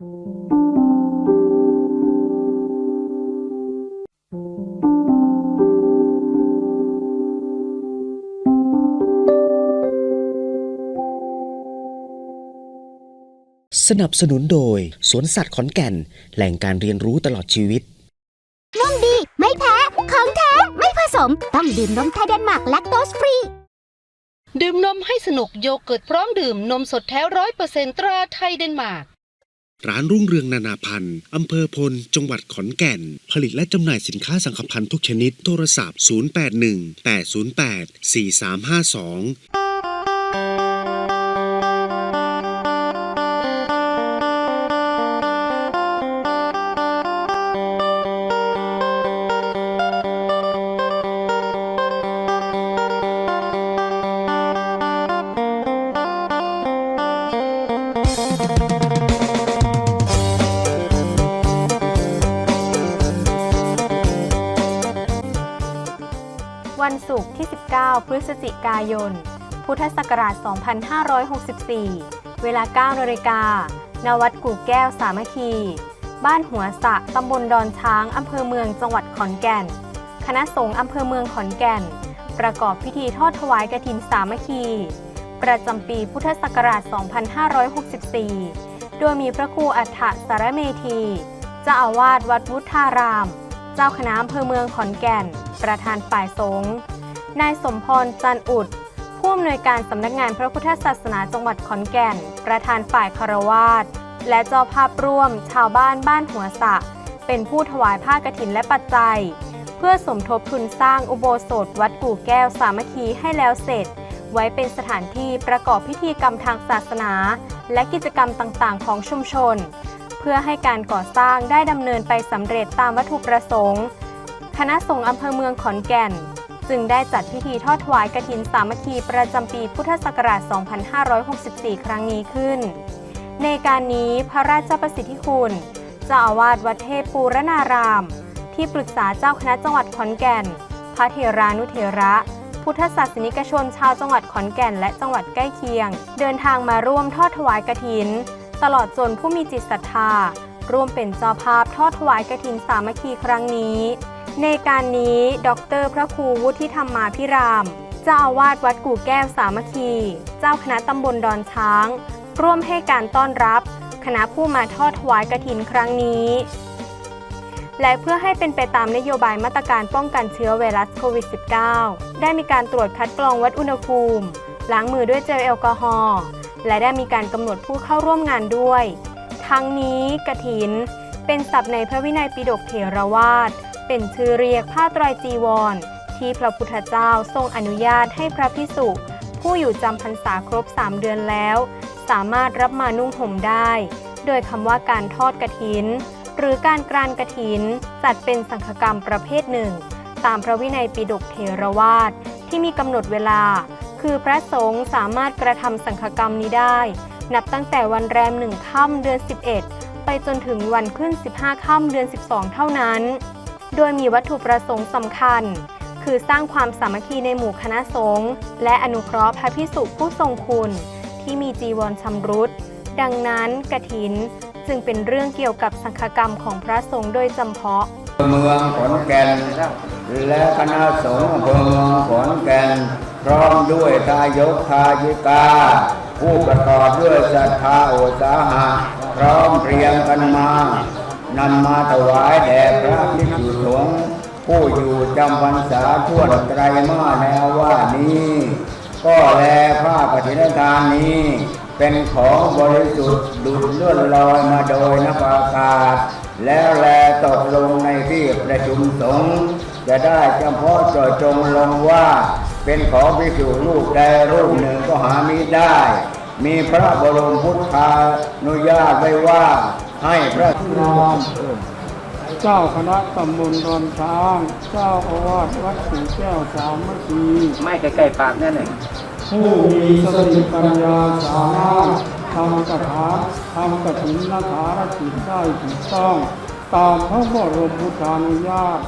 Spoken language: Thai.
สนับสนุนโดย สวนสัตว์ขอนแก่น แหล่งการเรียนรู้ตลอดชีวิตนมดีไม่แพ้ ของแท้ไม่ผสม ต้องดื่มนมไทยเดนมาร์กแลคโตสฟรี ดื่มนมให้สนุกโยเกิร์ตพร้อมดื่มนมสดแท้ร้อยเปอร์เซ็นตราไทยเดนมาร์ก ร้านรุ่งเรืองนานาพันธ์ อำเภอพล จังหวัดขอนแก่น ผลิตและจำหน่ายสินค้าสังคพันธ์ทุกชนิด โทรศัพท์ 081 808 4352 ศุกร์ที่ 19 พฤศจิกายน พุทธศักราช 2564 เวลา 9นาฬิกาณวัดกู่แก้วสามัคคี บ้านหัวสะตำบลดอนช้าง อำเภอเมืองจังหวัดขอนแก่น คณะสงฆ์อำเภอเมืองขอนแก่น ประกอบพิธีทอดถวายกฐินสามัคคี ประจำปีพุทธศักราช 2564 โดยมีพระครูอัฏฐสารเมธีเจ้าอาวาสวัดวุฒาราม เจ้าคณะอำเภอเมืองขอนแก่น ประธานฝ่ายสงฆ์ นายสมพร จันอุด ผู้อำนวยการสำนักงานพระพุทธศาสนาจังหวัดขอนแก่น ประธานฝ่ายคารวาสและเจ้าภาพร่วม ชาวบ้านบ้านหัวสะ เป็นผู้ถวายผ้ากฐินและปัจจัย เพื่อสมทบทุนสร้างอุโบสถวัดกู่แก้วสามัคคีให้แล้วเสร็จ ไว้เป็นสถานที่ประกอบพิธีกรรมทางศาสนา และกิจกรรมต่างๆ ของชุมชน เพื่อให้การก่อสร้างได้ดำเนินไปสำเร็จตามวัตถุประสงค์ คณะสงฆ์อำเภอเมืองขอนแก่น จึงได้จัดพิธีทอดถวายกฐินสามัคคีประจำปีพุทธศักราช 2564 ครั้งนี้ขึ้น ในการนี้พระราชประสิทธิคุณเจ้าอาวาสวัดเทพปูรณาราม ที่ปรึกษาเจ้าคณะจังหวัดขอนแก่น พระเถรานุเถระ พุทธศาสนิกชนชาวจังหวัดขอนแก่นและจังหวัดใกล้เคียง เดินทางมาร่วมทอดถวายกฐิน ตลอดจนผู้มีจิตศรัทธาร่วมเป็นเจ้าภาพทอดถวายกฐินสามัคคีครั้งนี้ ในการนี้ ดร พระครูวุฒิธรรมาพิราม เจ้าอาวาสวัดกู่แก้วสามัคคี เจ้าคณะตำบลดอนช้าง ร่วมให้การต้อนรับ คณะผู้มาทอดถวายกฐินครั้งนี้ และเพื่อให้เป็นไปตามนโยบายมาตรการป้องกันเชื้อไวรัสโควิด -19 ได้มีการตรวจคัดกรองวัดอุณหภูมิ ล้างมือด้วยเจลแอลกอฮอล์และได้มีการกำหนดผู้เข้าร่วมงานด้วย ทั้งนี้กฐิน เป็นศัพท์ในพระวินัยปิฎกเถรวาท เป็นชื่อเรียกผ้าไตรจีวร ที่พระพุทธเจ้าทรงอนุญาตให้พระพิสุผู้อยู่จำพรรษาครบ 3 เดือนแล้ว สามารถรับมานุ่งห่มได้ โดยคำว่าการทอดกฐิน หรือการกรานกฐิน จัดเป็นสังฆกรรมประเภทหนึ่ง ตามพระวินัยปิฎกเถรวาทที่มีกำหนดเวลา คือพระสงฆ์สามารถกระทำสังฆกรรมนี้ได้ นับตั้งแต่วันแรมหนึ่งค่ำเดือน 11 ไปจนถึงวันขึ้น 15 ค่ำเดือน 12 เท่านั้น โดยมีวัตถุประสงค์สำคัญ คือสร้างความสามัคคีในหมู่คณะสงฆ์และอนุเคราะห์พระพิสุผู้ทรงคุณ ที่มีจีวรชำรุด ดังนั้นกฐินจึงเป็นเรื่องเกี่ยวกับสังฆกรรมของพระสงฆ์โดยจำเพาะ เมืองขอนแก่นและคณะสงฆ์เภอเมืองขอนแก่นพร้อมด้วยทายกทายิกา ผู้ประกอบด้วยศรัทธาโอสาหะพร้อมเพรียงกันมา นำมาถวายแด่พระภิกษุสงฆ์ผู้อยู่จำพรรษาทั่วไตรมาสแล้วว่านี้ ก็แลผ้ากฐินทานนี้ เป็นของบริสุทธิ์ดุดเลื่อนลอยมาโดยนักอากาศ แล้วแลตกลงในที่ประชุมสงฆ์จะได้เฉพาะเจาะจงลงว่า เป็นของพิสุรูปใดรูปหนึ่งก็หามิได้ มีพระบรมพุทธานุญาตไว้ว่า ให้พระรามเจ้าคณะตำบลดอนช้าง เจ้าอาวาสวัดขุนแก้วสามัคคีไม่ใกล้ๆปากนั่นเองผู้มีสติปัญญาสามารถทำกถาทำกถินนาถารกิจได้ถูกต้อง ตามพระบรมพุทธานุญาต